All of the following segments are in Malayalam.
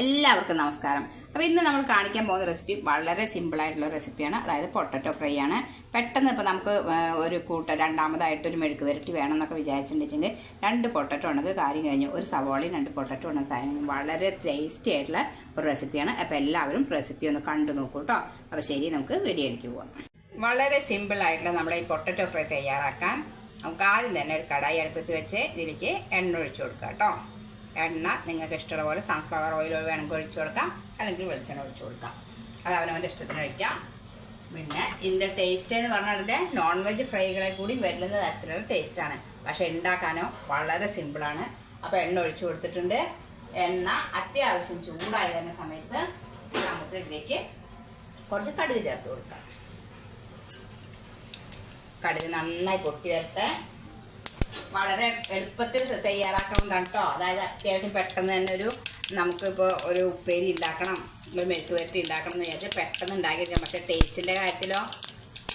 എല്ലാവർക്കും നമസ്കാരം. അപ്പോൾ ഇന്ന് നമ്മൾ കാണിക്കാൻ പോകുന്ന റെസിപ്പി വളരെ സിമ്പിൾ ആയിട്ടുള്ള റെസിപ്പിയാണ് അതായത് പൊട്ടറ്റോ ഫ്രൈ ആണ്. പെട്ടെന്ന് ഇപ്പോൾ നമുക്ക് ഒരു കൂട്ട രണ്ടാമതായിട്ട് ഒരു മെഴുക്ക് വരട്ടി വേണം എന്നൊക്കെ വിചാരിച്ചിട്ടുണ്ടെങ്കിൽ രണ്ട് പൊട്ടറ്റോ ഉണ്ടെങ്കിൽ കാര്യം കഴിഞ്ഞു ഒരു സവോളയും രണ്ട് പൊട്ടറ്റോ ഉണ്ടെങ്കിൽ കാര്യം വളരെ ടേസ്റ്റി ആയിട്ടുള്ള ഒരു റെസിപ്പിയാണ് അപ്പോൾ എല്ലാവരും റെസിപ്പി ഒന്ന് കണ്ടു നോക്കൂ കേട്ടോ അപ്പോൾ ശരി നമുക്ക് വീഡിയോയിലേക്ക് പോവാം. വളരെ സിമ്പിൾ ആയിട്ടുള്ള നമ്മുടെ ഈ പൊട്ടറ്റോ ഫ്രൈ തയ്യാറാക്കാൻ നമുക്ക് ആദ്യം തന്നെ ഒരു കടായി അടുപ്പത്ത് വെച്ച് ഇതിലേക്ക് എണ്ണ ഒഴിച്ചു കൊടുക്കാം കേട്ടോ എണ്ണ നിങ്ങൾക്ക് ഇഷ്ടമുള്ള പോലെ സൺഫ്ലവർ ഓയിൽ വേണമെങ്കിൽ ഒഴിച്ചു കൊടുക്കാം. അല്ലെങ്കിൽ വെളിച്ചെണ്ണ ഒഴിച്ചു കൊടുക്കാം. അത് അവനവന്റെ ഇഷ്ടത്തിന് കഴിക്കാം. പിന്നെ ഇതിന്റെ ടേസ്റ്റ് എന്ന് പറഞ്ഞാൽ നോൺ വെജ് ഫ്രൈകളെ കൂടി വരുന്ന തരത്തിലുള്ള ടേസ്റ്റാണ് പക്ഷെ ഉണ്ടാക്കാനോ വളരെ സിമ്പിളാണ് അപ്പോൾ എണ്ണ ഒഴിച്ചു കൊടുത്തിട്ടുണ്ട്. എണ്ണ അത്യാവശ്യം ചൂടായി വരുന്ന സമയത്ത് നമുക്ക് ഇതിലേക്ക് കുറച്ച് കടുക് ചേർത്ത് കൊടുക്കാം. കടുക് നന്നായി പൊട്ടി വരട്ടെ വളരെ എളുപ്പത്തിൽ തയ്യാറാക്കണം കേട്ടോ അതായത് അത്യാവശ്യം പെട്ടെന്ന് തന്നെ ഒരു നമുക്കിപ്പോൾ ഒരു ഉപ്പേരി ഉണ്ടാക്കണം ഒരു മെഴുക്ക് വരട്ടി ഉണ്ടാക്കണം എന്ന് വിചാരിച്ചാൽ പെട്ടെന്ന് ഉണ്ടാക്കിയിരിക്കാം പക്ഷേ ടേസ്റ്റിന്റെ കാര്യത്തിലോ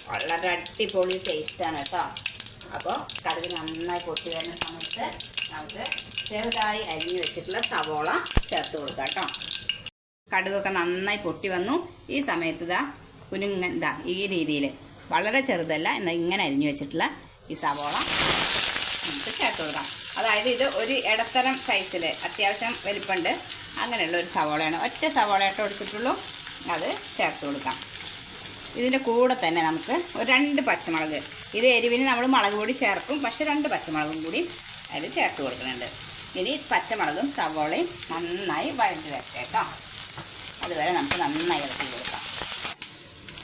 വളരെ അടിപൊളി ടേസ്റ്റാണ് കേട്ടോ അപ്പോൾ കടുക് നന്നായി പൊട്ടി വരുന്ന സമയത്ത് നമുക്ക് ചെറുതായി അരിഞ്ഞ് വെച്ചിട്ടുള്ള സവോള ചേർത്ത് കൊടുക്കാം കേട്ടോ കടുകൊക്കെ നന്നായി പൊട്ടി വന്നു. ഈ സമയത്ത് ഇതാ കുരുങ്ങ ഈ രീതിയിൽ വളരെ ചെറുതല്ല എന്നാൽ ഇങ്ങനെ അരിഞ്ഞു വെച്ചിട്ടുള്ള ഈ സവോള നമുക്ക് ചേർത്ത് കൊടുക്കാം. അതായത് ഇത് ഒരു ഇടത്തരം സൈസിൽ അത്യാവശ്യം വലിപ്പമുണ്ട്. അങ്ങനെയുള്ള ഒരു സവോളയാണ്. ഒറ്റ സവോളയായിട്ട് കൊടുത്തിട്ടുള്ളൂ അത് ചേർത്ത് കൊടുക്കാം. ഇതിന്റെ കൂടെ തന്നെ നമുക്ക് ഒരു രണ്ട് പച്ചമുളക്. ഇത് എരിവിന് നമ്മൾ മുളക് പൊടി ചേർക്കും. പക്ഷേ രണ്ട് പച്ചമുളകും കൂടി അതിൽ ചേർത്ത് കൊടുക്കുന്നുണ്ട്. ഇനി പച്ചമുളകും സവോളയും നന്നായി വഴഞ്ഞ് വരട്ടെ കേട്ടോ. അതുവരെ നമുക്ക് നന്നായി ഇളക്കി കൊടുക്കാം.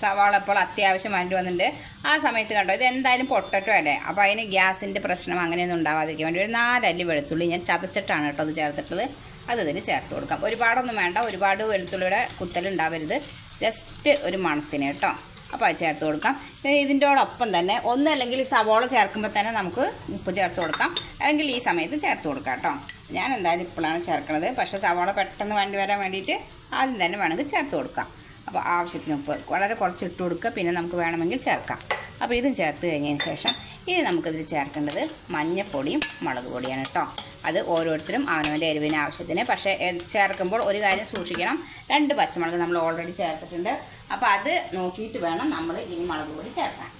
സവാള ഇപ്പോൾ അത്യാവശ്യം വേണ്ടി വന്നിട്ടുണ്ട്. ആ സമയത്ത് കണ്ടോ ഇത് എന്തായാലും പൊട്ടറ്റോ അല്ലേ? അപ്പോൾ അതിന് ഗ്യാസിന്റെ പ്രശ്നം അങ്ങനെയൊന്നും ഉണ്ടാവാതിരിക്കാൻ വേണ്ടി ഒരു നാലല്ലി വെളുത്തുള്ളി ഞാൻ ചതച്ചിട്ടാണ് കേട്ടോ അത് ചേർത്തിട്ടുള്ളത്. അത് ഇതിൽ ചേർത്ത് കൊടുക്കാം. ഒരുപാടൊന്നും വേണ്ട ഒരുപാട് വെളുത്തുള്ളിയുടെ കുത്തലുണ്ടാവരുത് ജസ്റ്റ് ഒരു മണത്തിന് കേട്ടോ. അപ്പോൾ അത് ചേർത്ത് കൊടുക്കാം. ഇനി ഇതിന്റെയോടൊപ്പം തന്നെ ഒന്നല്ലെങ്കിൽ സവോള ചേർക്കുമ്പോൾ തന്നെ നമുക്ക് ഉപ്പ് ചേർത്ത് കൊടുക്കാം. അല്ലെങ്കിൽ ഈ സമയത്ത് ചേർത്ത് കൊടുക്കാം കേട്ടോ. ഞാൻ എന്തായാലും ഇപ്പോഴാണ് ചേർക്കുന്നത്. പക്ഷേ സവോള പെട്ടെന്ന് വേണ്ടി വരാൻ വേണ്ടിയിട്ട് ആദ്യം തന്നെ വേണമെങ്കിൽ ചേർത്ത് കൊടുക്കാം. അപ്പോൾ ആവശ്യത്തിന് ഉപ്പ് വളരെ കുറച്ച് ഇട്ട് കൊടുക്കുക. പിന്നെ നമുക്ക് വേണമെങ്കിൽ ചേർക്കാം. അപ്പോൾ ഇതും ചേർത്ത് കഴിഞ്ഞതിന് ശേഷം ഇനി നമുക്കിതിൽ ചേർക്കേണ്ടത് മഞ്ഞപ്പൊടിയും മുളക് പൊടിയാണ് കേട്ടോ. അത് ഓരോരുത്തരും അവനവന്റെ എരിവിന് ആവശ്യത്തിന്. പക്ഷേ ചേർക്കുമ്പോൾ ഒരു കാര്യം സൂക്ഷിക്കണം. രണ്ട് പച്ചമുളക് നമ്മൾ ഓൾറെഡി ചേർത്തിട്ടുണ്ട്. അപ്പോൾ അത് നോക്കിയിട്ട് വേണം നമ്മൾ ഇനി മുളക് പൊടി ചേർക്കാൻ.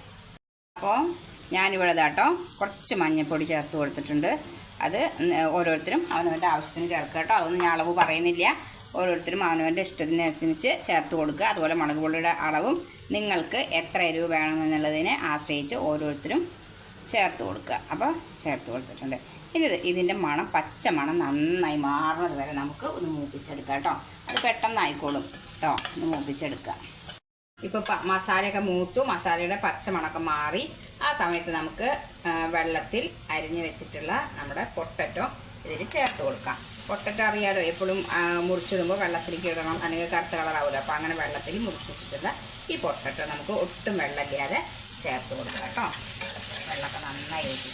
അപ്പോൾ ഞാനിവിടെ ഇതാട്ടോ കുറച്ച് മഞ്ഞൾപ്പൊടി ചേർത്ത് കൊടുത്തിട്ടുണ്ട്. അത് ഓരോരുത്തരും അവനവന്റെ ആവശ്യത്തിന് ചേർക്കുക കേട്ടോ. അതൊന്നും ഞാൻ അളവ് പറയുന്നില്ല. ഓരോരുത്തരും അവനവന്റെ ഇഷ്ടത്തിനനുസരിച്ച് ചേർത്ത് കൊടുക്കുക. അതുപോലെ മുളക് അളവും നിങ്ങൾക്ക് എത്ര എരിവ് വേണമെന്നുള്ളതിനെ ആശ്രയിച്ച് ഓരോരുത്തരും ചേർത്ത് കൊടുക്കുക. അപ്പോൾ ചേർത്ത് കൊടുത്തിട്ടുണ്ട്. ഇനി ഇത് ഇതിന്റെ മണം പച്ച മണം നന്നായി മാറുന്നത് വരെ നമുക്ക് ഒന്ന് മൂപ്പിച്ചെടുക്കാം കേട്ടോ. അത് പെട്ടെന്നായിക്കോളും കേട്ടോ. ഒന്ന് മൂപ്പിച്ചെടുക്കുക ഇപ്പോൾ മസാലയൊക്കെ മൂത്തു. മസാലയുടെ പച്ചമണക്കം മാറി. ആ സമയത്ത് നമുക്ക് വെള്ളത്തിൽ അരിഞ്ഞു വെച്ചിട്ടുള്ള നമ്മുടെ പൊട്ടറ്റോ ഇതിൽ ചേർത്ത് കൊടുക്കാം. പൊട്ടറ്റോ അറിയാലോ എപ്പോഴും മുറിച്ചിടുമ്പോൾ വെള്ളത്തിലേക്ക് ഇടണം. അല്ലെങ്കിൽ കറുത്ത കളറാവില്ല അപ്പോൾ അങ്ങനെ വെള്ളത്തിൽ മുറിച്ചിട്ടുള്ള ഈ പൊട്ടറ്റോ നമുക്ക് ഒട്ടും വെള്ളമില്ലാതെ ചേർത്ത് കൊടുക്കാം കേട്ടോ. വെള്ളമൊക്കെ നന്നായി ഒഴിച്ച്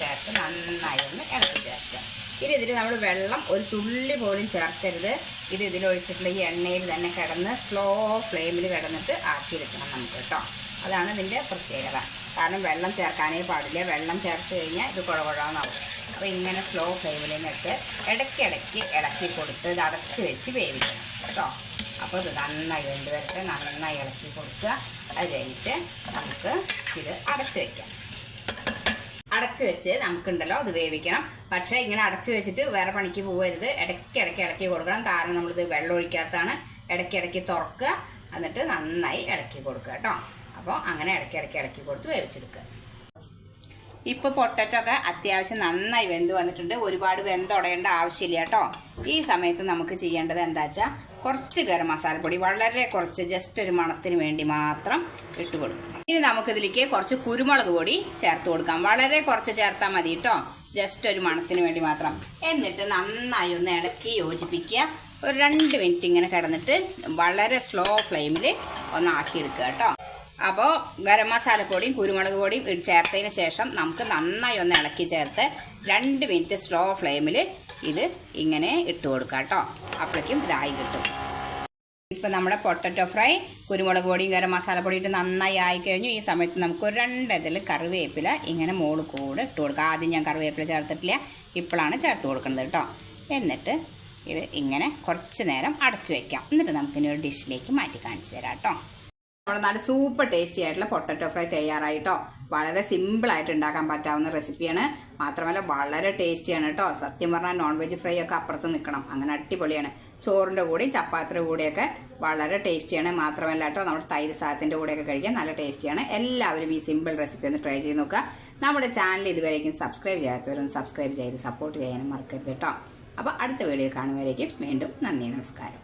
ചേർത്ത് നന്നായി ഒന്ന് ഇളക്കി ചേർക്കുക. ഇനി ഇതിൽ നമ്മൾ വെള്ളം ഒരു തുള്ളി പോലും ചേർക്കരുത്. ഇത് ഇതിലൊഴിച്ചിട്ടുള്ള ഈ എണ്ണയിൽ തന്നെ കിടന്ന് സ്ലോ ഫ്ലെയിമിൽ കിടന്നിട്ട് വെക്കണം നമുക്ക് കേട്ടോ. അതാണ് ഇതിന്റെ പ്രത്യേകത. കാരണം വെള്ളം ചേർക്കാനേ പാടില്ല. വെള്ളം ചേർത്ത് കഴിഞ്ഞാൽ ഇത് കുഴകുഴാന്നാവും അപ്പോൾ ഇങ്ങനെ സ്ലോ ഫ്ലെയിമിൽ നിന്നിട്ട് ഇടയ്ക്കിടയ്ക്ക് ഇളക്കി കൊടുത്ത് ഇത് അടച്ച് വെച്ച് വേവിക്കണം കേട്ടോ. അപ്പോൾ ഇത് നന്നായി വെന്ത് വരട്ടെ. നന്നായി ഇളക്കി കൊടുക്കുക. അത് കഴിഞ്ഞിട്ട് നമുക്ക് ഇത് അടച്ച് വയ്ക്കാം അടച്ച് വെച്ച് നമുക്കുണ്ടല്ലോ അത് വേവിക്കണം. പക്ഷേ ഇങ്ങനെ അടച്ചു വെച്ചിട്ട് വേറെ പണിക്ക് പോകരുത് ഇടയ്ക്ക് ഇടയ്ക്ക് ഇളക്കി കൊടുക്കണം. കാരണം നമ്മളിത് വെള്ളം ഒഴിക്കാത്തതാണ്. ഇടയ്ക്ക് ഇടയ്ക്ക് തുറക്കുക. എന്നിട്ട് നന്നായി ഇളക്കി കൊടുക്കുക കേട്ടോ. അപ്പോൾ അങ്ങനെ ഇടയ്ക്ക് ഇടയ്ക്ക് ഇളക്കി കൊടുത്ത് വേവിച്ചെടുക്കുക. ഇപ്പൊ പൊട്ടറ്റോ ഒക്കെ അത്യാവശ്യം നന്നായി വെന്ത് വന്നിട്ടുണ്ട്. ഒരുപാട് വെന്തുടയേണ്ട ആവശ്യമില്ല കേട്ടോ. ഈ സമയത്ത് നമുക്ക് ചെയ്യേണ്ടത് എന്താ വെച്ചാൽ കുറച്ച് ഗരം പൊടി വളരെ കുറച്ച് ജസ്റ്റ് ഒരു മണത്തിന് വേണ്ടി മാത്രം ഇട്ട് കൊടുക്കും ഇനി നമുക്കിതിലേക്ക് കുറച്ച് കുരുമുളക് പൊടി ചേർത്ത് കൊടുക്കാം. വളരെ കുറച്ച് ചേർത്താൽ മതി കേട്ടോ. ജസ്റ്റ് ഒരു മണത്തിന് വേണ്ടി മാത്രം. എന്നിട്ട് നന്നായി ഒന്ന് ഇളക്കി യോജിപ്പിക്കുക. ഒരു രണ്ട് മിനിറ്റ് ഇങ്ങനെ കിടന്നിട്ട് വളരെ സ്ലോ ഫ്ലെയിമിൽ ഒന്ന് ആക്കിയെടുക്കുക കേട്ടോ. അപ്പോൾ ഗരം മസാലപ്പൊടിയും കുരുമുളക് പൊടിയും ചേർത്തതിന് ശേഷം നമുക്ക് നന്നായി ഒന്ന് ഇളക്കി ചേർത്ത് രണ്ട് മിനിറ്റ് സ്ലോ ഫ്ലെയിമിൽ ഇത് ഇങ്ങനെ ഇട്ട് കൊടുക്കാം കേട്ടോ. അപ്പോഴേക്കും ഇതായി കിട്ടും. ഇപ്പം നമ്മുടെ പൊട്ടറ്റോ ഫ്രൈ കുരുമുളക് പൊടിയും ഗരം മസാലപ്പൊടി ഇട്ട് നന്നായി ആയിക്കഴിഞ്ഞു ഈ സമയത്ത് നമുക്ക് ഒരു രണ്ടിതിൽ കറിവേപ്പില ഇങ്ങനെ മോൾ കൂടെ ഇട്ട് കൊടുക്കുക ആദ്യം ഞാൻ കറിവേപ്പില ചേർത്തിട്ടില്ല ഇപ്പോഴാണ് ചേർത്ത് കൊടുക്കുന്നത് കേട്ടോ. എന്നിട്ട് ഇത് ഇങ്ങനെ കുറച്ച് നേരം അടച്ചു വയ്ക്കാം എന്നിട്ട് നമുക്കിനി ഒരു ഡിഷിലേക്ക് മാറ്റി കാണിച്ചു തരാം കേട്ടോ. നമ്മുടെ നല്ല സൂപ്പർ ടേസ്റ്റി ആയിട്ടുള്ള പൊട്ടറ്റോ ഫ്രൈ തയ്യാറായിട്ടോ. വളരെ സിമ്പിൾ ആയിട്ട് ഉണ്ടാക്കാൻ പറ്റാവുന്ന റെസിപ്പിയാണ് മാത്രമല്ല വളരെ ടേസ്റ്റിയാണ് കേട്ടോ സത്യം പറഞ്ഞാൽ നോൺ വെജ് ഫ്രൈ ഒക്കെ അപ്പുറത്ത് നിൽക്കണം അങ്ങനെ അടിപൊളിയാണ്. ചോറിന്റെ കൂടെയും ചപ്പാത്തിയുടെ കൂടെയൊക്കെ വളരെ ടേസ്റ്റിയാണ് മാത്രമല്ല കേട്ടോ നമ്മുടെ തൈര് സാധത്തിന്റെ കൂടെയൊക്കെ കഴിക്കാൻ നല്ല ടേസ്റ്റിയാണ് എല്ലാവരും ഈ സിമ്പിൾ റെസിപ്പി ഒന്ന് ട്രൈ ചെയ്ത് നോക്കുക. നമ്മുടെ ചാനൽ ഇതുവരേക്കും സബ്സ്ക്രൈബ് ചെയ്യാത്തവരൊന്ന് സബ്സ്ക്രൈബ് ചെയ്ത് സപ്പോർട്ട് ചെയ്യാനും മറക്കരുത് കേട്ടോ അപ്പോൾ അടുത്ത വീഡിയോ കാണുന്നവരേക്കും വീണ്ടും നന്ദി നമസ്കാരം.